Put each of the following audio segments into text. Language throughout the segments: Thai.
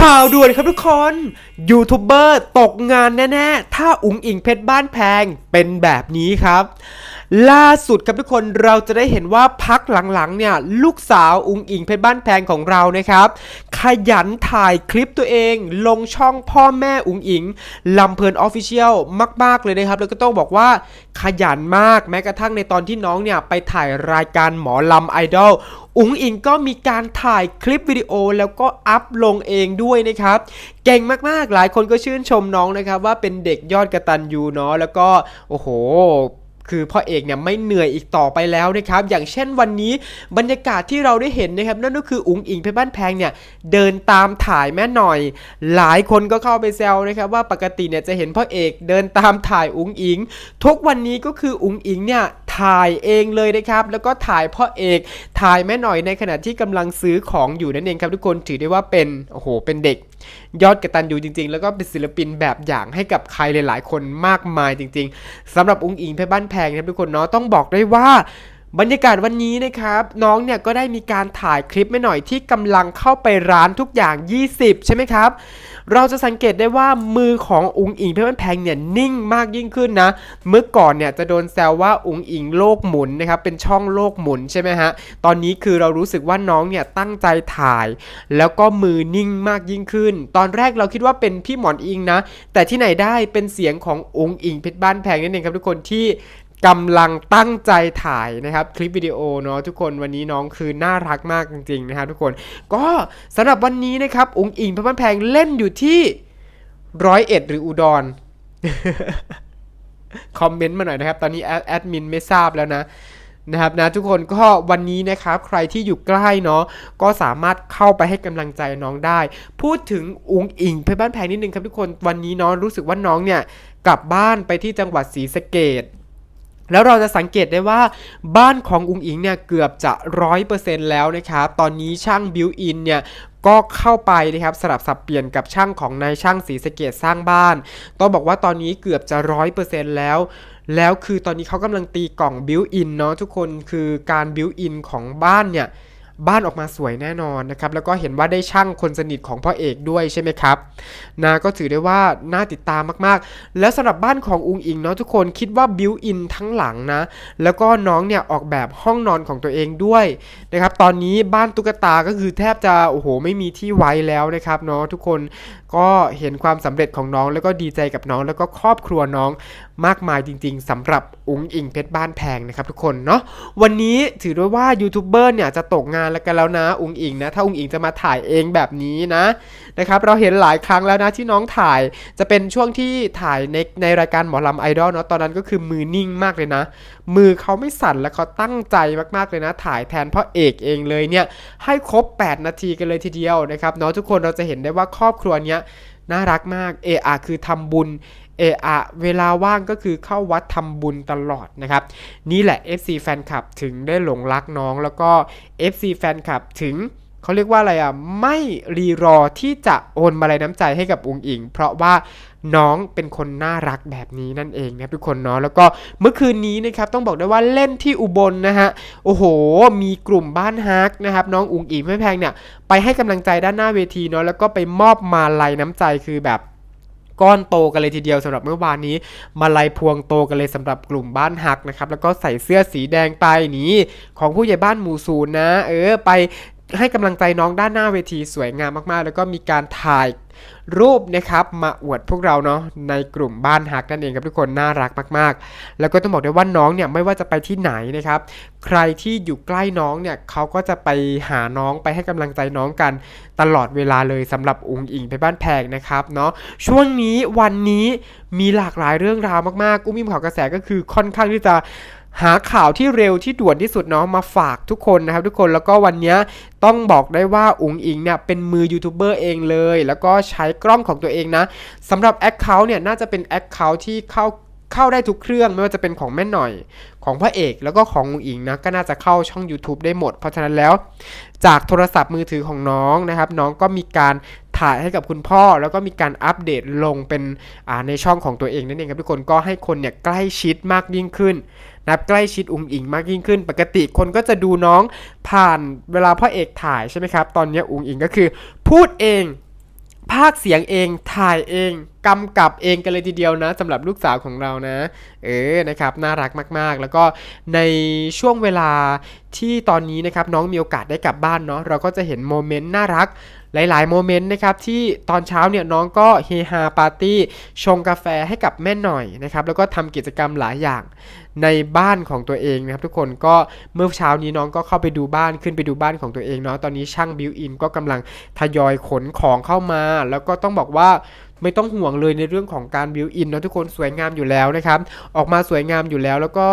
ข่าวด่วนครับทุกคน ยูทูบเบอร์ตกงานแน่ ๆ ถ้าอุ๋งอิงเพชรบ้านแพงเป็นแบบนี้ครับ ล่าสุดครับทุกคนเราจะได้เห็นว่าพักหลังๆเนี่ยลูกสาวอุงอิงเพชรบ้านแพงของเรานะครับ ขยันถ่ายคลิปตัวเอง ลงช่องพ่อแม่อุงอิงลำเพลินออฟฟิเชียลมาก ๆ เลยนะครับ แล้วก็ต้องบอกว่าขยันมากแม้กระทั่งในตอนที่น้องเนี่ยไปถ่ายรายการหมอลำไอดอลอุ๋งอิงก็มีการถ่ายคลิปวิดีโอแล้วก็อัพลงเองด้วยนะครับ เก่งมากๆ หลายคนก็ชื่นชมน้องนะครับ ว่าเป็นเด็กยอดกระตันยูเนาะแล้วก็โอ้โห คือพ่อเอกเนี่ยไม่เหนื่อยอีกต่อไปแล้วนะครับ อย่างเช่นวันนี้บรรยากาศที่เราได้เห็นนะครับ นั่นก็คืออุ๋งอิงเพชรบ้านแพงเนี่ยเดินตามถ่ายแม่หน่อย หลายคนก็เข้าไปแซวนะครับ ว่าปกติเนี่ยจะเห็นพ่อเอกเดินตามถ่ายอุ๋งอิง ทุกวันนี้ก็คืออุ๋งอิงเนี่ย ถ่ายเองเลยนะครับ แล้วก็ถ่ายพ่อเอกถ่ายแม่หน่อยในขณะที่กำลังซื้อของอยู่นั่นเองครับทุกคนถือได้ว่าเป็นโอ้โหเป็นเด็ก ยอดกระตันอยู่จริง ๆ แล้วก็เป็นศิลปินแบบอย่างให้กับใครหลาย ๆ คนมากมายจริง ๆสำหรับอุ้งอิงเพชรบ้านแพงนะครับทุกคนเนาะต้องบอกได้ว่า บรรยากาศวันนี้นะครับน้องเนี่ยก็ได้มีการถ่ายคลิปไม่หน่อยที่กำลังเข้าไปร้านทุกอย่าง 20 ใช่ไหมครับ เราจะสังเกตได้ว่ามือของอุงอิงเพชรบ้านแพงเนี่ยนิ่งมากยิ่งขึ้นนะ เมื่อก่อนเนี่ยจะโดนแซวว่าอุงอิงโลกหมุนนะครับเป็นช่องโลกหมุนใช่ไหมฮะตอนนี้คือเรารู้สึกว่าน้องเนี่ยตั้งใจถ่าย แล้วก็มือนิ่งมากยิ่งขึ้น ตอนแรกเราคิดว่าเป็นพี่หมอนอิงนะ แต่ที่ไหนได้เป็นเสียงของอุงอิงเพชรบ้านแพงนั่นเองครับทุกคนที่ กำลังตั้งใจถ่ายนะครับคลิปวิดีโอเนาะทุกคนวันนี้น้องคือน่ารักมากจริงๆนะครับทุกคนก็สำหรับวันนี้นะครับอุงอิงเพชรบ้านแพงเล่นอยู่ที่ร้อยเอ็ดหรืออุดรคอมเมนต์มาหน่อยนะครับ ตอนนี้แอดแอดมินไม่ทราบแล้วนะนะครับนะทุกคนก็วันนี้นะครับใครที่อยู่ใกล้เนาะก็สามารถเข้าไปให้กำลังใจน้องได้ พูดถึงอุงอิงเพชรบ้านแพงนิดนึงครับทุกคนวันนี้น้องรู้สึกว่าน้องเนี่ยกลับบ้านไปที่จังหวัดศรีสะเกด แล้วเราจะสังเกตได้ว่าบ้านของอุงอิงเนี่ยเกือบจะร้อยเปอร์เซ็นต์แล้วนะครับ ตอนนี้ช่างบิวอินเนี่ยก็เข้าไปนะครับสลับสับเปลี่ยนกับช่างของนายช่างศรีสเกตสร้างบ้าน ต้องบอกว่าตอนนี้เกือบจะร้อยเปอร์เซ็นต์แล้วแล้วคือตอนนี้เขากำลังตีกล่องบิวอินเนาะทุกคนคือการบิวอินของบ้านเนี่ย บ้านออกมาสวยแน่นอนนะครับ แล้วก็เห็นว่าได้ช่างคนสนิทของพ่อเอกด้วยใช่ไหมครับนะก็ถือได้ว่าน่าติดตามมากๆ แล้วสำหรับบ้านของอุงอิงเนาะทุกคนคิดว่าบิวอินทั้งหลังนะ แล้วก็น้องเนี่ยออกแบบห้องนอนของตัวเองด้วยนะครับ ตอนนี้บ้านตุ๊กตาก็คือแทบจะโอ้โหไม่มีที่ไว้แล้วนะครับเนาะทุกคนก็เห็นความสำเร็จของน้องแล้วก็ดีใจกับน้อง แล้วก็ครอบครัวน้องมากมายจริง ๆสำหรับอุงอิงเพชรบ้านแพงนะครับทุกคนเนาะวันนี้ถือด้วยว่ายูทูบเบอร์เนี่ยจะตกงานแล้วกันแล้วนะอุงอิงนะถ้าอุงอิงจะมาถ่ายเองแบบนี้นะนะครับเราเห็นหลายครั้งแล้วนะที่น้องถ่ายจะเป็นช่วงที่ถ่ายในในรายการหมอลำไอดอลเนาะตอนนั้นก็คือมือนิ่งมากเลยนะ มือเขาไม่สั่นและเขาตั้งใจมากๆเลยนะ ถ่ายแทนพ่อเอกเองเลยเนี่ยให้ครบ 8 นาทีกันเลยทีเดียวนะครับเนาะทุกคนเราจะเห็นได้ว่าครอบครัวเนี้ยน่ารักมากเออคือทำบุญ เออะเวลาว่างก็คือเข้าวัดทำบุญตลอดนะครับ นี่แหละ FC แฟนคลับถึงได้หลงรักน้องแล้วก็ FC แฟนคลับถึงเขาเรียกว่าอะไรอะ ไม่รีรอที่จะโอนมาลัยน้ำใจให้กับอุงอิง เพราะว่าน้องเป็นคนน่ารักแบบนี้นั่นเองนะครับทุกคนเนาะแล้วก็เมื่อคืนนี้นะครับต้องบอกได้ว่าเล่นที่อุบลนะฮะโอ้โห มีกลุ่มบ้านฮักนะครับน้องอุงอิงไม่แพงเนี่ยไปให้กำลังใจด้านหน้าเวทีเนาะแล้วก็ไปมอบมาลัยน้ำใจคือแบบ ก้อนโตกันเลยทีเดียวสำหรับเมื่อวานนี้ มาลายพวงโตกันเลยสำหรับกลุ่มบ้านหักนะครับแล้วก็ใส่เสื้อสีแดงไปนี้ของผู้ใหญ่บ้านหมู่ศูนย์นะ เออไป ให้กำลังใจน้องด้านหน้าเวทีสวยงามมากๆ แล้วก็มีการถ่ายรูปนะครับมาอวดพวกเราเนาะในกลุ่มบ้านฮักนั่นเองครับทุกคนน่ารักมากๆ แล้วก็ต้องบอกได้ว่าน้องเนี่ยไม่ว่าจะไปที่ไหนนะครับใครที่อยู่ใกล้น้องเนี่ยเขาก็จะไปหาน้องไปให้กำลังใจน้องกันตลอดเวลาเลยสำหรับอุงอิงไปบ้านแพงนะครับเนาะช่วงนี้วันนี้มีหลากหลายเรื่องราวมากๆ อุ้มอิมข่าวกระแสก็คือค่อนข้างที่จะ หาข่าวที่เร็วที่ด่วนที่สุดเนาะมาฝากทุกคนนะครับ ทุกคนแล้วก็วันนี้ต้องบอกได้ว่าอุงอิงเนี่ยเป็นมือยูทูบเบอร์เองเลย แล้วก็ใช้กล้องของตัวเองนะสำหรับแอคเคาท์เนี่ยน่าจะเป็นแอคเคาท์ที่เข้าเข้าได้ทุกเครื่องไม่ว่าจะเป็นของแม่หน่อยของพระเอกแล้วก็ของอุงอิงนะก็น่าจะเข้าช่อง YouTube ได้หมด เพราะฉะนั้นแล้ว จากโทรศัพท์มือถือของน้องนะครับ น้องก็มีการ ถ่ายให้กับคุณพ่อ แล้วก็มีการอัปเดตลงเป็นในช่องของตัวเองนั่นเองครับทุกคนก็ให้คนเนี่ยใกล้ชิดมากยิ่งขึ้นนับใกล้ชิดอุงอิงมากยิ่งขึ้น ปกติคนก็จะดูน้องผ่านเวลาพ่อเอกถ่ายใช่ไหมครับ ตอนนี้อุงอิงก็คือพูดเองภาคเสียงเองถ่ายเองกำกับเองกันเลยทีเดียวนะสำหรับลูกสาวของเรานะ เออนะครับน่ารักมาก ๆ แล้วก็ในช่วงเวลา ที่ตอนนี้นะครับน้องมีโอกาสได้กลับบ้านเนาะเราก็จะเห็นโมเมนต์น่ารักหลาย ๆ โมเมนต์นะครับที่ตอนเช้าเนี่ยน้องก็เฮฮาปาร์ตี้ชงกาแฟให้กับแม่หน่อยนะครับแล้วก็ทำกิจกรรมหลายอย่างในบ้านของตัวเองนะครับทุกคนก็เมื่อเช้านี้น้องก็เข้าไปดูบ้านขึ้นไปดูบ้านของตัวเองเนาะตอนนี้ช่างบิวอินก็กำลังทยอยขนของเข้ามา แล้วก็ต้องบอกว่า ไม่ต้องห่วงเลยในเรื่องของการบิวอินนะทุกคนสวยงามอยู่แล้วนะครับ ออกมาสวยงามอยู่แล้วแล้วก็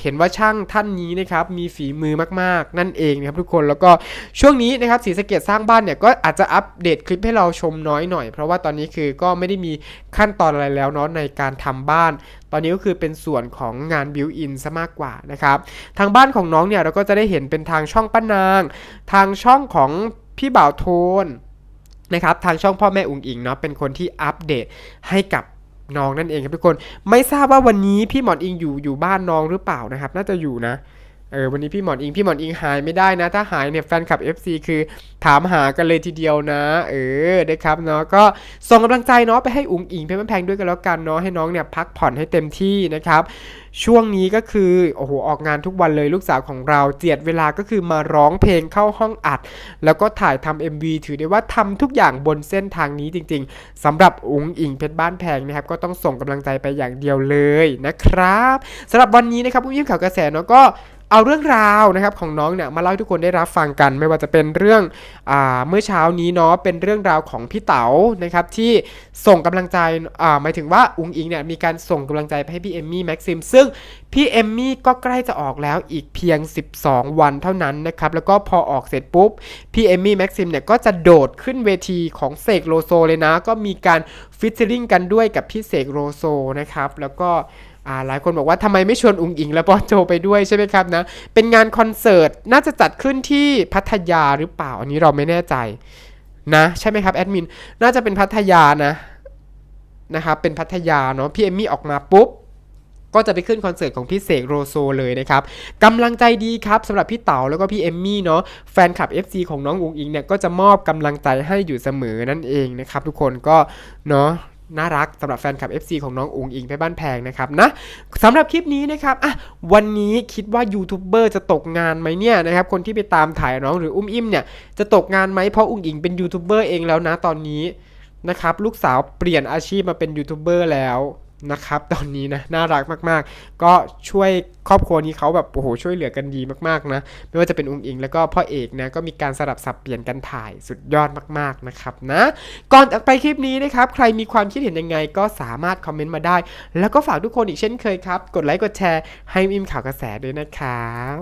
เห็นว่าช่างท่านนี้นะครับมีฝีมือมากๆ นั่นเองนะครับทุกคนแล้วก็ช่วงนี้นะครับศรีสะเกดสร้างบ้านเนี่ยก็อาจจะอัปเดตคลิปให้เราชมน้อยหน่อย เพราะว่าตอนนี้คือก็ไม่ได้มีขั้นตอนอะไรแล้วเนาะในการทำบ้าน ตอนนี้ก็คือเป็นส่วนของงานบิวอินซะมากกว่านะครับทางบ้านของน้องเนี่ยเราก็จะได้เห็นเป็นทางช่องป้านาง ทางช่องของพี่บ่าวโทน นะครับทางช่องพ่อแม่อุ๋งอิงเนาะเป็นคนที่อัปเดตให้กับน้องนั่นเองครับทุกคน ไม่ทราบว่าวันนี้พี่หมอนอิงอยู่อยู่บ้านน้องหรือเปล่านะครับ น่าจะอยู่นะ เออวันนี้พี่หมอนอิงพี่หมอนอิงหายไม่ได้นะ ถ้าหายเนี่ยแฟนคลับ FC คือถามหากันเลยทีเดียวนะ เออนะครับเนาะก็ส่งกำลังใจเนาะไปให้อุ๋งอิงเพชรบ้านแพงด้วยกันแล้วกันเนาะให้น้องเนี่ยพักผ่อนให้เต็มที่นะครับช่วงนี้ก็คือโอ้โหออกงานทุกวันเลยลูกสาวของเราเจียดเวลาก็คือมาร้องเพลงเข้าห้องอัด แล้วก็ถ่ายทำ MV ถือได้ว่าทำทุกอย่างบนเส้นทางนี้จริง ๆสำหรับอุ๋งอิงเพชรบ้านแพงนะครับก็ต้องส่งกำลังใจไปอย่างเดียวเลยนะครับสำหรับวันนี้นะครับอุ้ยิ้มข่าวกระแสเนาะก็ เอาเรื่องราวนะครับของน้องเนี่ยมาเล่าให้ทุกคนได้รับฟังกัน ไม่ว่าจะเป็นเรื่องอ่าเมื่อเช้านี้เนาะเป็นเรื่องราวของพี่เต๋านะครับที่ส่งกำลังใจอ่าหมายถึงว่าอุงอิงเนี่ยมีการส่งกำลังใจไปให้พี่เอมมี่แม็กซิมซึ่งพี่เอมมี่ก็ใกล้จะออกแล้วอีกเพียง 12 วันเท่านั้นนะครับแล้วก็พอออกเสร็จปุ๊บพี่เอมมี่แม็กซิมเนี่ยก็จะโดดขึ้นเวทีของเสกโลโซเลยนะ ก็มีการฟิชเชอริงกันด้วยกับพี่เสกโลโซนะครับแล้วก็ อ่าหลายคนบอกว่าทำไมไม่ชวนอุงอิงและปอโจไปด้วยใช่ไหมครับนะ เป็นงานคอนเสิร์ตน่าจะจัดขึ้นที่พัทยาหรือเปล่า อันนี้เราไม่แน่ใจนะ ใช่ไหมครับแอดมิน น่าจะเป็นพัทยานะนะครับเป็นพัทยาเนาะพี่เอมมี่ออกมาปุ๊บก็จะไปขึ้นคอนเสิร์ตของพี่เสกโรโซเลยนะครับกำลังใจดีครับสำหรับพี่เต๋าแล้วก็พี่เอมมี่เนาะแฟนคลับ FC ของน้องอุงอิงเนี่ยก็จะมอบกำลังใจให้อยู่เสมอนั่นเองนะครับทุกคนก็เนาะ น่ารักสำหรับแฟนคลับ FC ของน้องอุงอิงไปบ้านแพงนะครับนะสำหรับคลิปนี้นะครับอะวันนี้คิดว่ายูทูบเบอร์จะตกงานไหมเนี่ยนะครับคนที่ไปตามถ่ายน้องหรืออุ้มอิ่มเนี่ยจะตกงานไหมเพราะอุงอิงเป็นยูทูบเบอร์เองแล้วนะตอนนี้นะครับลูกสาวเปลี่ยนอาชีพมาเป็นยูทูบเบอร์แล้ว นะครับตอนนี้นะน่ารักมาก ๆ ก็ช่วยครอบครัวนี้เขาแบบโอ้โหช่วยเหลือกันดีมาก ๆ นะ ไม่ว่าจะเป็นองค์อิง แล้วก็พ่อเอกนะก็มีการสลับสับเปลี่ยนกันถ่ายสุดยอดมาก ๆ นะครับนะ ก่อนจากไปคลิปนี้นะครับ ใครมีความคิดเห็นยังไงก็สามารถคอมเมนต์มาได้ แล้วก็ฝากทุกคนอีกเช่นเคยครับ กดไลค์กดแชร์ให้อิมข่าวกระแสด้วยนะครับ